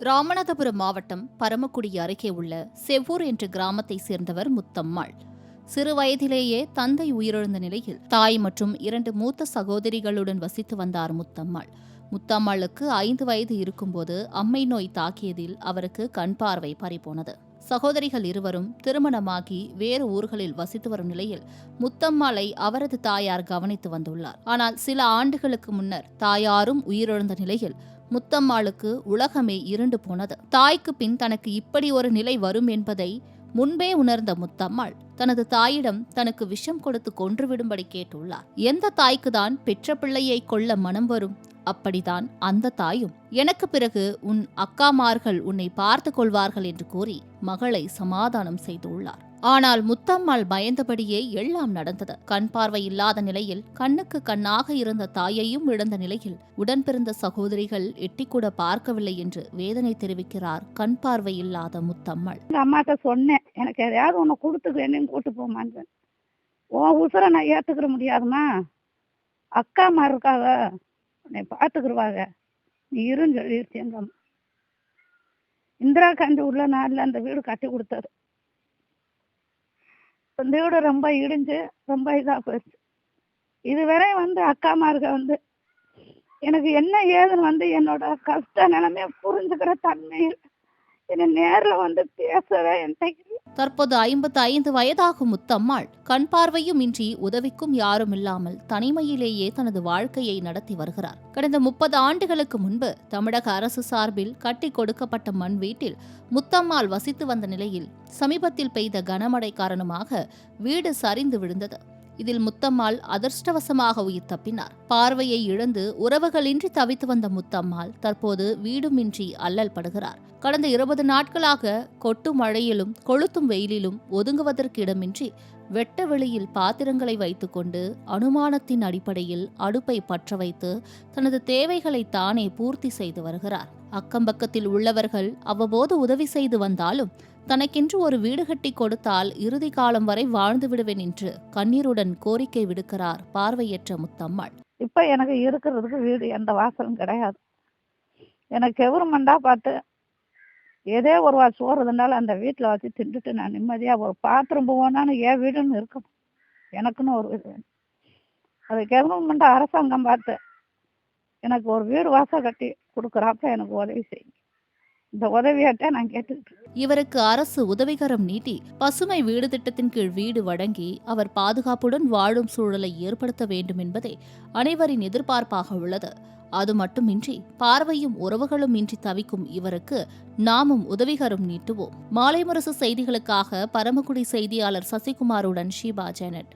ராமநாதபுரம் மாவட்டம் பரமக்குடி அருகே உள்ள செவ்வூர் என்ற கிராமத்தை சேர்ந்தவர் முத்தம்மாள். சிறு வயதிலேயே தந்தை உயிரிழந்த நிலையில் தாய் மற்றும் இரண்டு மூத்த சகோதரிகளுடன் வசித்து வந்தார் முத்தம்மாள். முத்தம்மாளுக்கு ஐந்து வயது இருக்கும்போது அம்மை நோய் தாக்கியதில் அவருக்கு கண் பார்வை பறிபோனது. சகோதரிகள் இருவரும் திருமணமாகி வேறு ஊர்களில் வசித்து வரும் நிலையில் முத்தம்மாளை அவரது தாயார் கவனித்து வந்துள்ளார். ஆனால் சில ஆண்டுகளுக்கு முன்னர் தாயாரும் உயிரிழந்த நிலையில் முத்தம்மாளுக்கு உலகமே இருண்டு போனது. தாய்க்கு பின் தனக்கு இப்படி ஒரு நிலை வரும் என்பதை முன்பே உணர்ந்த முத்தம்மாள் தனது தாயிடம் தனக்கு விஷம் கொடுத்து கொன்றுவிடும்படி கேட்டுள்ளார். எந்த தாய்க்குதான் பெற்ற பிள்ளையை கொல்ல மனம் வரும்? அப்படிதான் அந்த தாயும் எனக்கு பிறகு உன் அக்காமார்கள் உன்னை பார்த்து கொள்வார்கள் என்று கூறி மகளை சமாதானம் செய்துள்ளார் ஆனால் முத்தம்மாள் பயந்தபடியே எல்லாம் நடந்தது. கண் பார்வை இல்லாத நிலையில் கண்ணுக்கு கண்ணாக இருந்த தாயையும் இழந்த நிலையில் உடன் பிறந்த சகோதரிகள் எட்டிக்கூட பார்க்கவில்லை என்று வேதனை தெரிவிக்கிறார் கண் பார்வை இல்லாத முத்தம்மாள். எங்கள் அம்மாட்ட சொன்னேன் எனக்கு எதையாவது ஒன்று என்னையும் கூட்டு போமான்னு உன் உசுரை நான் ஏத்துக்கிற முடியாதுமா அக்கா மாதிரி இருக்காவ உன்னை பார்த்துக்கிருவாங்க. நீ இருன்னு சொல்லிடுச்சு எங்கள் அம்மா. இந்திரா காந்தி உள்ள நாளில் அந்த வீடு கட்டி கொடுத்தாரு. இந்த வீடு ரொம்ப இடிஞ்சு ரொம்ப இதாக போயிடுச்சு. இதுவரை வந்து அக்காமார்க வந்து எனக்கு என்ன ஏதுன்னு வந்து என்னோட கஷ்ட நிலைமைய புரிஞ்சுக்கிற தன்மையில் என்னை நேரில் வந்து பேசவே என்கிட்ட தற்போது ஐம்பத்து ஐந்து வயதாகும் முத்தம்மாள் கண் பார்வையும் இன்றி உதவிக்கும் யாரும் இல்லாமல் தனிமையிலேயே தனது வாழ்க்கையை நடத்தி வருகிறார். கடந்த முப்பது ஆண்டுகளுக்கு முன்பு தமிழக அரசு சார்பில் கட்டி கொடுக்கப்பட்ட மண் வீட்டில் முத்தம்மாள் வசித்து வந்த நிலையில் சமீபத்தில் பெய்த கனமழை காரணமாக வீடு சரிந்து விழுந்தது. இதில் முத்தம்மாள் அதிர்ஷ்டவசமாக உயிர் தப்பினார். பார்வையை இழந்து உறவுகளின்றி தவித்து வந்த முத்தம்மாள் தற்போது வீடுமின்றி அல்லல் படுகிறார். கடந்த இருபது நாட்களாக கொட்டு மழையிலும் கொளுத்தும் வெயிலிலும் ஒதுங்குவதற்கு இடமின்றி வெட்ட வெளியில் பாத்திரங்களை வைத்துக்கொண்டு அனுமானத்தின் அடிப்படையில் அடுப்பை பற்ற வைத்து தனது தேவைகளை தானே பூர்த்தி செய்து வருகிறார். அக்கம்பக்கத்தில் உள்ளவர்கள் அவ்வப்போது உதவி செய்து வந்தாலும் தனக்கென்று ஒரு வீடு கட்டி கொடுத்தால் இறுதி காலம் வரை வாழ்ந்து விடுவேன் என்று கண்ணீருடன் கோரிக்கை விடுக்கிறார் பார்வையற்ற முத்தம்மாள். இப்போ எனக்கு இருக்கிறதுக்கு வீடு எந்த வாசலும் கிடையாது. எனக்கு கவர்மெண்டா பார்த்து ஏதே ஒரு வா சோறு இருந்தாலும் அந்த வீட்டில் வச்சு தின்றுட்டு நான் நிம்மதியாக ஒரு பாத்திரம் போனாலும் என் வீடுன்னு இருக்கணும். எனக்குன்னு ஒரு வீடு அது கவர்மெண்ட் அரசாங்கம் பார்த்து எனக்கு ஒரு வீடு வாசல் கட்டி கொடுக்குறாப்ப எனக்கு உதவி செய்யும் இந்த உதவியாட்ட நான் கேட்டுக்கிட்டு இவருக்கு அரசு உதவிகரம் நீட்டி பசுமை வீடு திட்டத்தின் கீழ் வீடு வழங்கி அவர் பாதுகாப்புடன் வாழும் சூழலை ஏற்படுத்த வேண்டும் என்பதே அனைவரின் எதிர்பார்ப்பாக உள்ளது. அது மட்டுமின்றி பார்வையும் உறவுகளும் இன்றி தவிக்கும் இவருக்கு நாமும் உதவிகரம் நீட்டுவோம். மாலை முரசு செய்திகளுக்காக பரமக்குடி செய்தியாளர் சசிகுமாருடன் ஷீபா ஜெனட்.